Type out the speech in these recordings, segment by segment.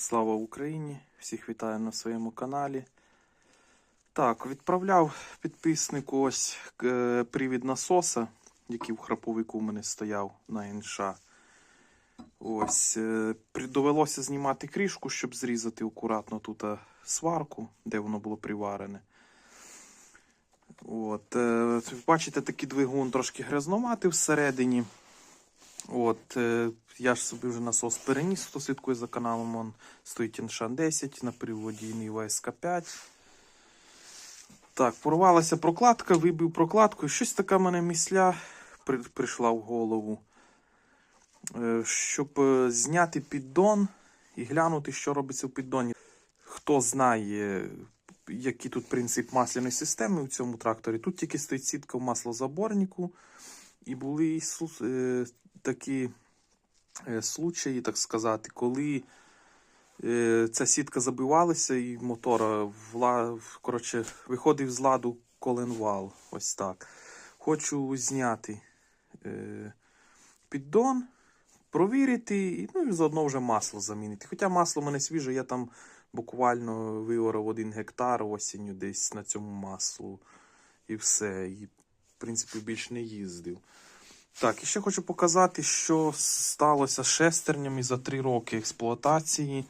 Слава Україні! Всіх вітаю на своєму каналі. Так, відправляв підписнику ось е, привід насоса, який в храповику у мене стояв на НШ. Ось, е, довелося знімати кришку, щоб зрізати акуратно тут е, сварку, де воно було приварене. От, бачите, такий двигун трошки грязнуватий всередині. От, е, я ж собі вже насос переніс, хто слідкує за каналом, он стоїть Іншан 10 на приводі Нива СК5. Так, порвалася прокладка, вибив прокладку, і щось така мене місля при- прийшла в голову. Е, Щоб е, зняти піддон і глянути, що робиться в піддоні. Хто знає, який тут принцип масляної системи у цьому тракторі, тут тільки стоїть сітка в маслозаборнику. І були такі е, случаї, так сказати, коли е, ця сітка забивалася і мотора вла... коротше, виходив з ладу коленвал. Ось так. Хочу зняти е, піддон, провірити, і, ну і заодно вже масло замінити. Хоча масло в мене свіже, я там буквально виорав один гектар осінню десь на цьому маслу. І все. І, в принципі, більш не їздив. Так, і ще хочу показати, що сталося з шестернями за три роки експлуатації.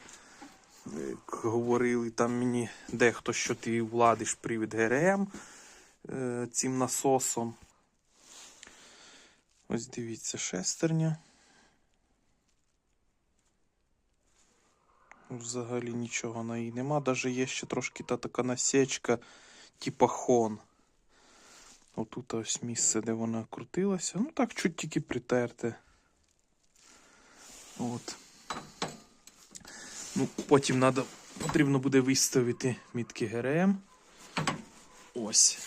Як говорили там мені дехто, що ти владиш привід ГРМ е, цим насосом. Ось дивіться, шестерня. Взагалі нічого на їй нема. Даже є ще трошки та така насічка, типа хон. Отут ось місце, де вона крутилася. Ну так, чуть тільки притерте. От. Ну, потім надо, потрібно буде виставити мітки ГРМ. Ось.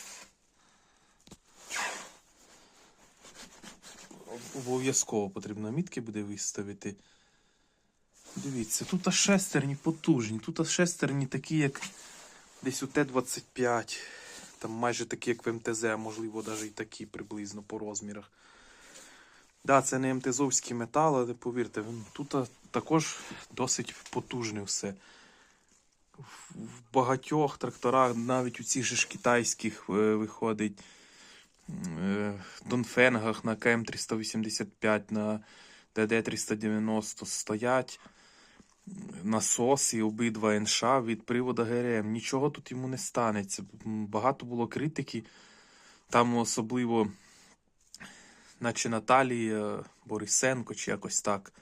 Обов'язково потрібно мітки буде виставити. Дивіться, тут аж шестерні потужні. Тут шестерні такі, як десь у Т-25. Там майже такі, як в МТЗ, а можливо, навіть і такі приблизно по розмірах. Да, це не МТЗовський метал, але повірте, тут також досить потужне все. В в багатьох тракторах, навіть у цих же ж китайських е, виходить е, Донфенгах на КМ385, на ДД390 стоять насоси, обидва НШ від привода ГРМ. Нічого тут йому не станеться. Багато було критики. Там особливо, наче Наталія Борисенко, чи якось так.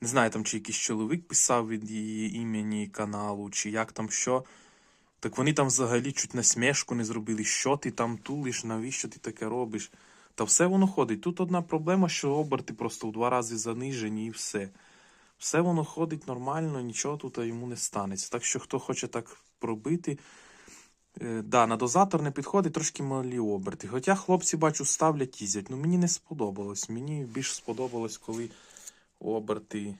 Не знаю, там чи якийсь чоловік писав від її імені каналу, чи як там що. Так вони там взагалі чуть насмішку не зробили. Що ти там тулиш, навіщо ти таке робиш? Та все воно ходить. Тут одна проблема, що оберти просто в два рази занижені і все. Все воно ходить нормально, нічого тут йому не станеться. Так що, хто хоче так пробити, е, да, на дозатор не підходить трошки малі оберти. Хоча хлопці, бачу, ставлять їздять. Ну мені не сподобалось. Мені більш сподобалось, коли оберти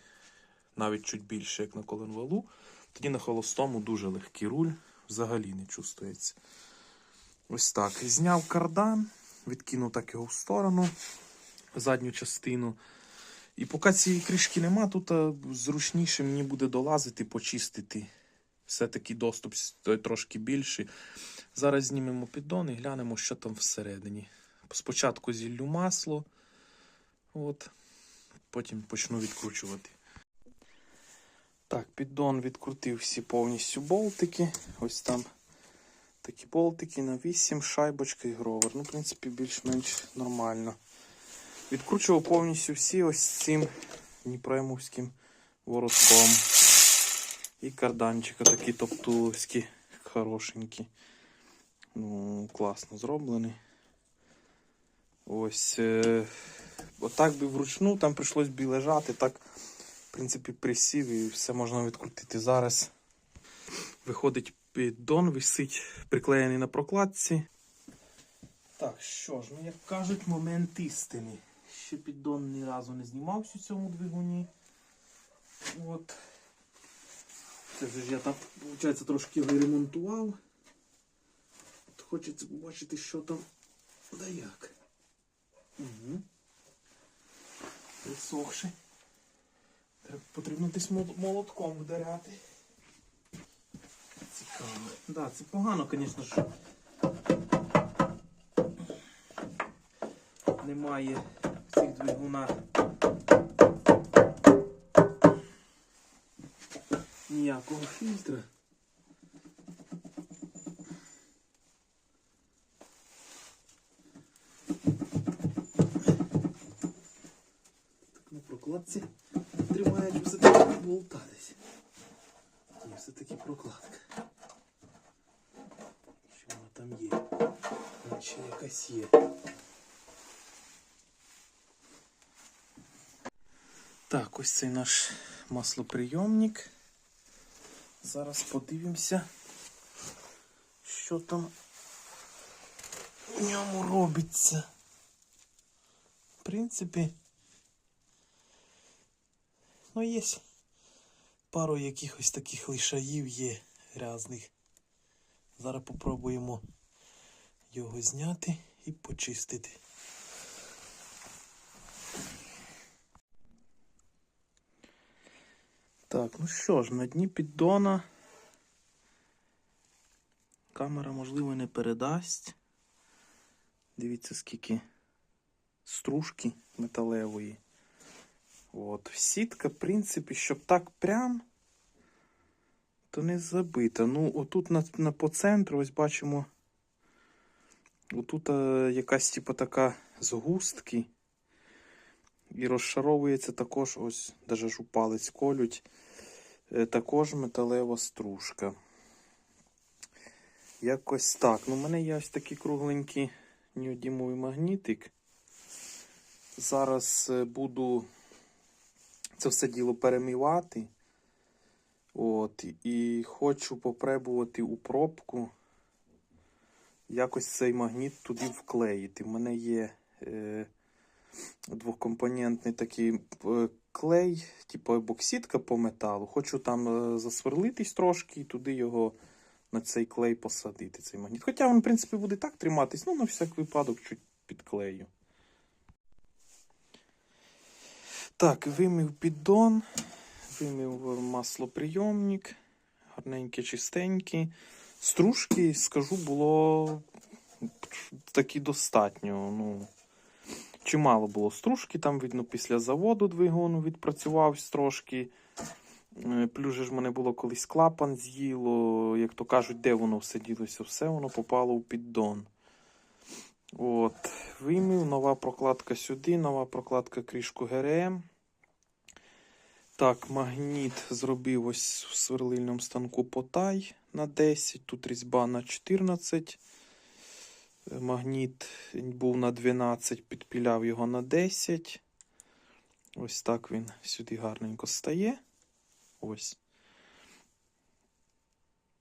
навіть чуть більше, як на коленвалу. Тоді на холостому дуже легкий руль, взагалі не чувствується. Ось так. Зняв кардан, відкинув так його в сторону, задню частину. І поки цієї кришки нема, тут зручніше мені буде долазити, почистити. Все-таки доступ трошки більший. Зараз знімемо піддон і глянемо, що там всередині. Спочатку зіллю масло, от, потім почну відкручувати. Так, піддон відкрутив всі повністю болтики. Ось там такі болтики на 8, шайбочка і гровер. Ну, в принципі, більш-менш нормально. Відкручував повністю всі ось цим дніпремовським воротком. І карданчика такі топтуловські, хорошенькі. Ну, класно зроблені. Ось. Е- отак би вручну, там прийшлось би лежати. Так, в принципі, присів і все можна відкрутити. Зараз виходить піддон, висить приклеєний на прокладці. Так, що ж, ну як кажуть, момент істини. Ще піддон ні разу не знімався у цьому двигуні. От. Це ж я там, виходить, трошки виремонтував. От хочеться побачити, що там да як. Угу. Присохши. Треба потрібно десь молотком вдаряти. Цікаво. Да, це погано, звісно, що немає в цих двигунах ніякого фільтра. Так на прокладці тримають все-таки болта десь. Ні, все-таки прокладка. Що вона там є? Наче якась є. Так, ось цей наш маслоприйомник. Зараз подивимося, що там в ньому робиться. В принципі, ну є пару якихось таких лишаїв є грязних. Зараз попробуємо його зняти і почистити. Так, ну що ж, на дні піддона камера, можливо, не передасть. Дивіться, скільки стружки металевої. От. Сітка, в принципі, щоб так прям, то не забита. Ну, отут на, на по центру, ось бачимо. Отут е, якась типу така згустки. І розшаровується також, ось, даже ж у палець колють, е, також металева стружка. Якось так. Ну, у мене є ось такий кругленький неодімовий магнітик. Зараз е, буду це все діло перемивати. От, і хочу попробувати у пробку якось цей магніт туди вклеїти. У мене є е, двохкомпонентний такий е, клей, типу ебоксидка по металу. Хочу там е, засверлитись трошки і туди його на цей клей посадити. Цей магніт. Хоча він, в принципі, буде так триматись, ну на всяк випадок чуть підклею. Так, вимив піддон, вимив маслоприйомник, гарненький, чистенький. Стружки, скажу, було таки достатньо. Ну, чимало було стружки, там, видно, після заводу двигуну відпрацювався трошки. Е, Плюс ж мене було колись клапан з'їло, як то кажуть, де воно все ділося, все воно попало у піддон. От, вимів, нова прокладка сюди, нова прокладка кришку ГРМ. Так, магніт зробив ось в сверлильному станку потай на 10, тут різьба на 14. Магніт був на 12, підпіляв його на 10. Ось так він сюди гарненько стає. Ось.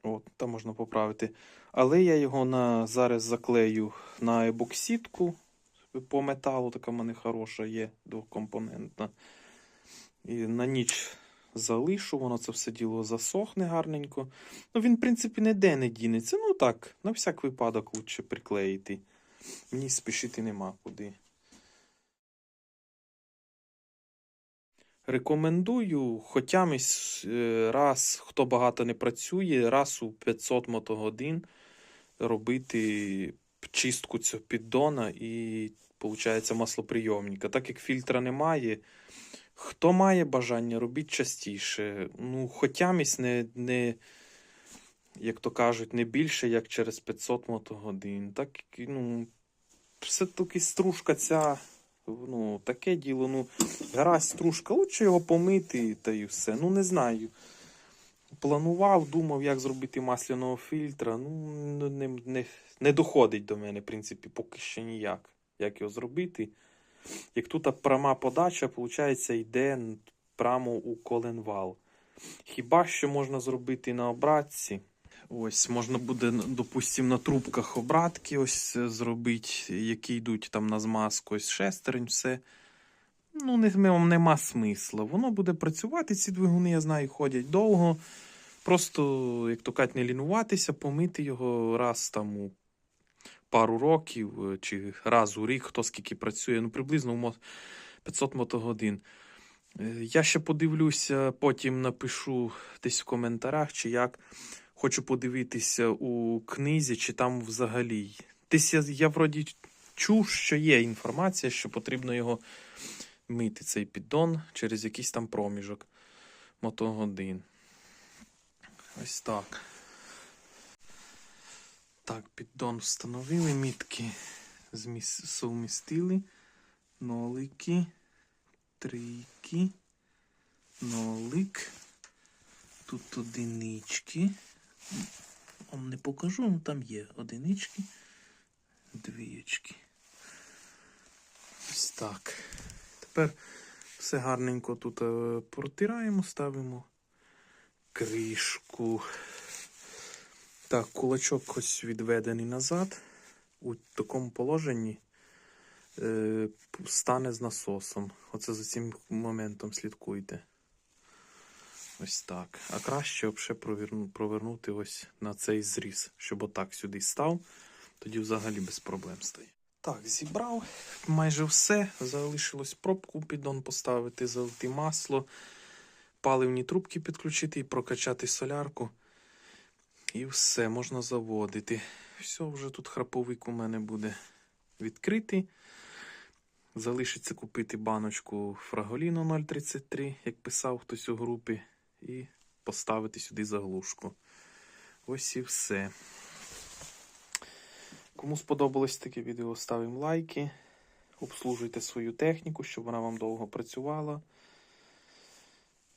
От, там можна поправити. Але я його на, зараз заклею на ебоксидку по металу, така в мене хороша є двокомпонентна. І на ніч залишу, воно це все діло засохне гарненько. Ну, він, в принципі, ніде не дінеться. Ну так, на всяк випадок лучше приклеїти. Мені спішити нема куди. Рекомендую хоча б е, раз, хто багато не працює, раз у 500 мотогодин робити чистку цього піддона і, виходить, маслоприйомника. Так як фільтра немає, хто має бажання, робіть частіше. Ну, б не, не, як то кажуть, не більше, як через 500 мотогодин. Так, ну, все-таки стружка ця. Ну, таке діло, ну, гаразд стружка, лучше його помити та і все. Ну, не знаю. Планував, думав, як зробити масляного фільтра. Ну, не, не, не доходить до мене, в принципі, поки що ніяк. Як його зробити. Як тут пряма подача, виходить, йде прямо у коленвал. Хіба що можна зробити на обратці? Ось, можна буде, допустимо, на трубках обратки ось е, зробити, які йдуть там на змазку, ось шестерень, все. Ну, не, нема смисла. Воно буде працювати, ці двигуни, я знаю, ходять довго. Просто, як то кажуть, не лінуватися, помити його раз там у пару років е, чи раз у рік, хто скільки працює. Ну, приблизно 500 мотогодин. Е, Я ще подивлюся, потім напишу десь в коментарях, чи як. Хочу подивитися у книзі, чи там взагалі. Десь я, я вроді чув, що є інформація, що потрібно його мити, цей піддон, через якийсь там проміжок мотогодин. Ось так. Так, піддон встановили, мітки совмістили, нолики, трійки, нолик, тут одинички. Вам не покажу, ну там є одинички, двієчки. Ось так. Тепер все гарненько тут е, протираємо, ставимо кришку. Так, кулачок ось відведений назад. У такому положенні е, стане з насосом. Оце за цим моментом слідкуйте. Ось так. А краще проверну, провернути ось на цей зріз, щоб отак сюди став. Тоді взагалі без проблем стає. Так, зібрав майже все. Залишилось пробку піддон поставити, залити масло, паливні трубки підключити і прокачати солярку. І все, можна заводити. Все, вже тут храповик у мене буде відкритий. Залишиться купити баночку фраголіну 033, як писав хтось у групі, і поставити сюди заглушку. Ось і все. Кому сподобалось таке відео, ставимо лайки. Обслужуйте свою техніку, щоб вона вам довго працювала.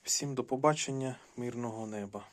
Всім до побачення, мирного неба.